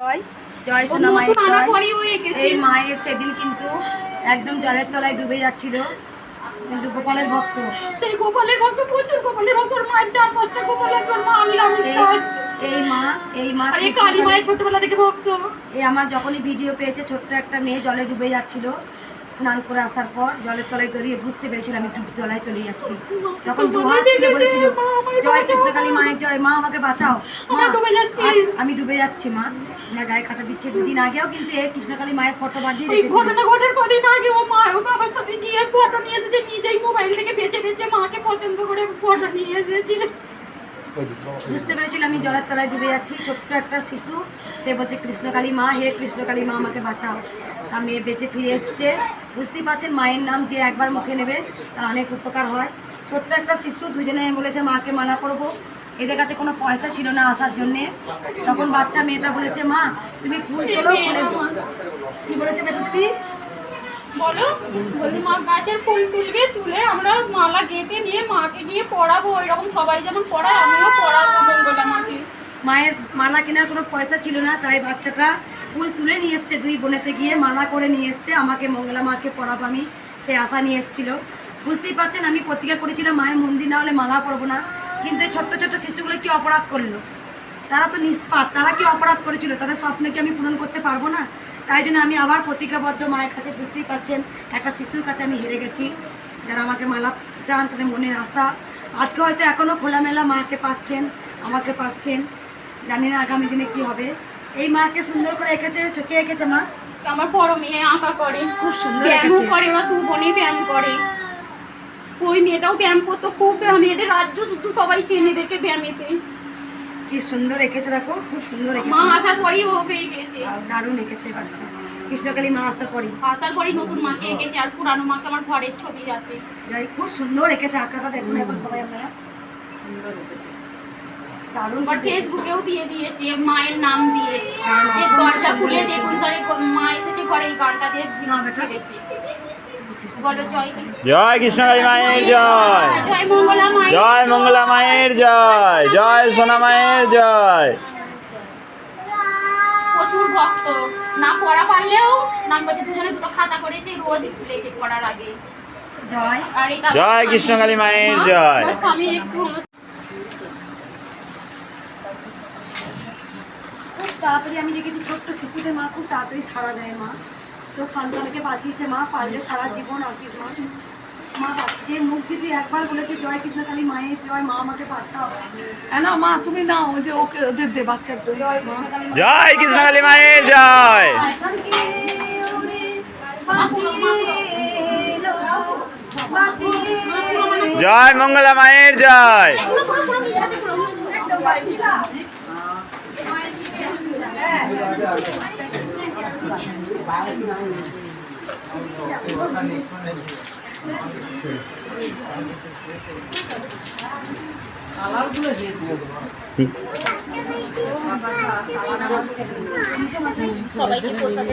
জয়। জয় সোনা মায়ের জয়। পরেই গেছে। এই মায়ের সেদিন কিন্তু একদম জলের তলায় ডুবে যাচ্ছিল। কিন্তু গোপালের ভক্ত। সেই গোপালের ভক্ত প্রচুর গোপালের ভক্ত। ওর মায়ের চার পাঁচটা গোপাল আছে ওর মা আমি এই মা এই মা এই কালী মায়ের ছোটবেলা থেকে ভক্ত। এই আমার যখনই ভিডিও পেয়েছে ছোট্ট একটা মেয়ে জলে ডুবে যাচ্ছিল। স্নান করে আসার পর জলের তলায় তলিয়ে বুঝতে পেরেছিল আমি ডুব তলায় তলিয়ে যাচ্ছি। তখন দু হাত তুলে বলেছিল জয় কৃষ্ণকালী মায়ের জয় মা আমাকে বাঁচাও। মা, ডুবে যাচ্ছি। আমি ডুবে যাচ্ছি মা। আমার গায়ে কাটা দিচ্ছে দুদিন আগেও কিন্তু এই কৃষ্ণকালী মায়ের ফটো বাঁধিয়ে এই ঘটনা ঘটার কদিন আগে ও মা ও বাবার সাথে গিয়ে ফটো নিয়ে এসেছে নিজেই মোবাইল থেকে বেছে বেছে মাকে পছন্দ করে ফটো নিয়ে এসেছে। বুঝতে পেরেছিল আমি জলের তলায় ডুবে যাচ্ছি। ছোট্ট একটা শিশু, সে বলছে, কৃষ্ণকালী মা, হে কৃষ্ণকালী মা, আমাকে বাঁচাও। তা মেয়ে বেঁচে ফিরে এসছে। বুঝতেই পারছেন, মায়ের নাম যে একবার মুখে নেবে, তার অনেক উপকার হয়। ছোট্ট একটা শিশু, দুজনে বলেছে, মাকে মানা করব। এদের কাছে কোনো পয়সা ছিল না আসার জন্যে। তখন বাচ্চা মেয়েটা বলেছে, মা, তুমি ফুল তোলো কি বলেছে বেটা, তুমি? বলো বলছি মা গাছের ফুল তুলবে, তুলে আমরা মালা গেঁথে নিয়ে মাকে গিয়ে পড়াবো, এরকম সবাই যেমন পড়ায়, আমিও পড়াবো মঙ্গলা মাকে। মায়ের মালা কেনার কোনো পয়সা ছিল না, তাই বাচ্চাটা ফুল তুলে নিয়ে এসছে, দুই বোনেতে গিয়ে মালা করে নিয়ে এসছে, আমাকে মঙ্গলা মাকে পড়াবো আমি, সে আশা নিয়ে এসেছিল। বুঝতেই পারছেন, আমি প্রতিজ্ঞা করেছিলাম মায়ের মন্দির না হলে মালা পরবো না, কিন্তু এই ছোট্ট ছোট্ট শিশুগুলো কি অপরাধ করল? তারা তো নিষ্পাপ, তারা কি অপরাধ করেছিল? তাদের স্বপ্ন কি আমি পূরণ করতে পারব না? তাই জন্য আমি আবার প্রতিজ্ঞাবদ্ধ মায়ের কাছে বুঝতেই পাচ্ছেন একটা শিশুর কাছে আমি হেরে গেছি। যারা আমাকে মালা চান তাদের মনের আশা। আজকে হয়তো এখনও খোলামেলা মাকে পাচ্ছেন আমাকে পাচ্ছেন। জানি না আগামী দিনে কি হবে। এই মাকে সুন্দর করে এঁকেছে চোখে এঁকেছে মা। আমার বড় মেয়ে আঁকা করে। খুব সুন্দর ব্যায়ামও করে ওরা দু বোনই ব্যায়াম করে। ওই মেয়েটাও ব্যায়াম করতো খুব ব্যায়াম। এদের রাজ্য শুধু সবাই চেনে এদেরকে ব্যায়ামেতে। কি সুন্দর এঁকেছে দেখো খুব সুন্দর মা আসার পরেই পেয়ে দারুণ এঁকেছে বাচ্চা। কৃষ্ণকালী মা আসার পরই। আসার পরেই নতুন মাকে এঁকেছে আর পুরানো মাকে আমার ঘরের ছবি আছে যাই খুব সুন্দর এঁকেছে আঁকাটা দেখুন এখন সবাই আপনারা। দারুণ ফেসবুকেও দিয়ে দিয়েছে মায়ের নাম দিয়ে। হ্যাঁ, যে দরজা খুলে দেখুন তারে মা এসেছে ঘরে এই গানটা দিয়ে। ছেড়েছি। জয় কৃষ্ণ। জয় কৃষ্ণকালী মায়ের জয় জয়। মঙ্গলা মায়ের জয় জয়। সোনা মায়ের জয়। প্রচুর ভক্ত। না পড়া পারলেও নাম করছে দুজনে দুটো খাতা করেছে রোজ লেখে পড়ার আগে। জয়। কৃষ্ণকালী মায়ের জয়। তাড়াতাড়ি আমি দেখেছি ছোট্ট শিশুদের মা খুব তাড়াতাড়ি সাড়া দেয় মা। তো সন্তানকে বাঁচিয়েছে মা পারলে সারা জীবন আসিস মা। মা বাঁচ- যে মুখ দিয়ে একবার বলেছে জয় কৃষ্ণকালী মায়ের জয় মা আমাকে বাঁচাও। হ্যাঁ না মা তুমি না ওই যে ওকে ওদের দে বাচ্চাদের জয় জয়। কৃষ্ণকালী মায়ের জয়। জয় মঙ্গলা মায়ের জয়। দিও সবাইকে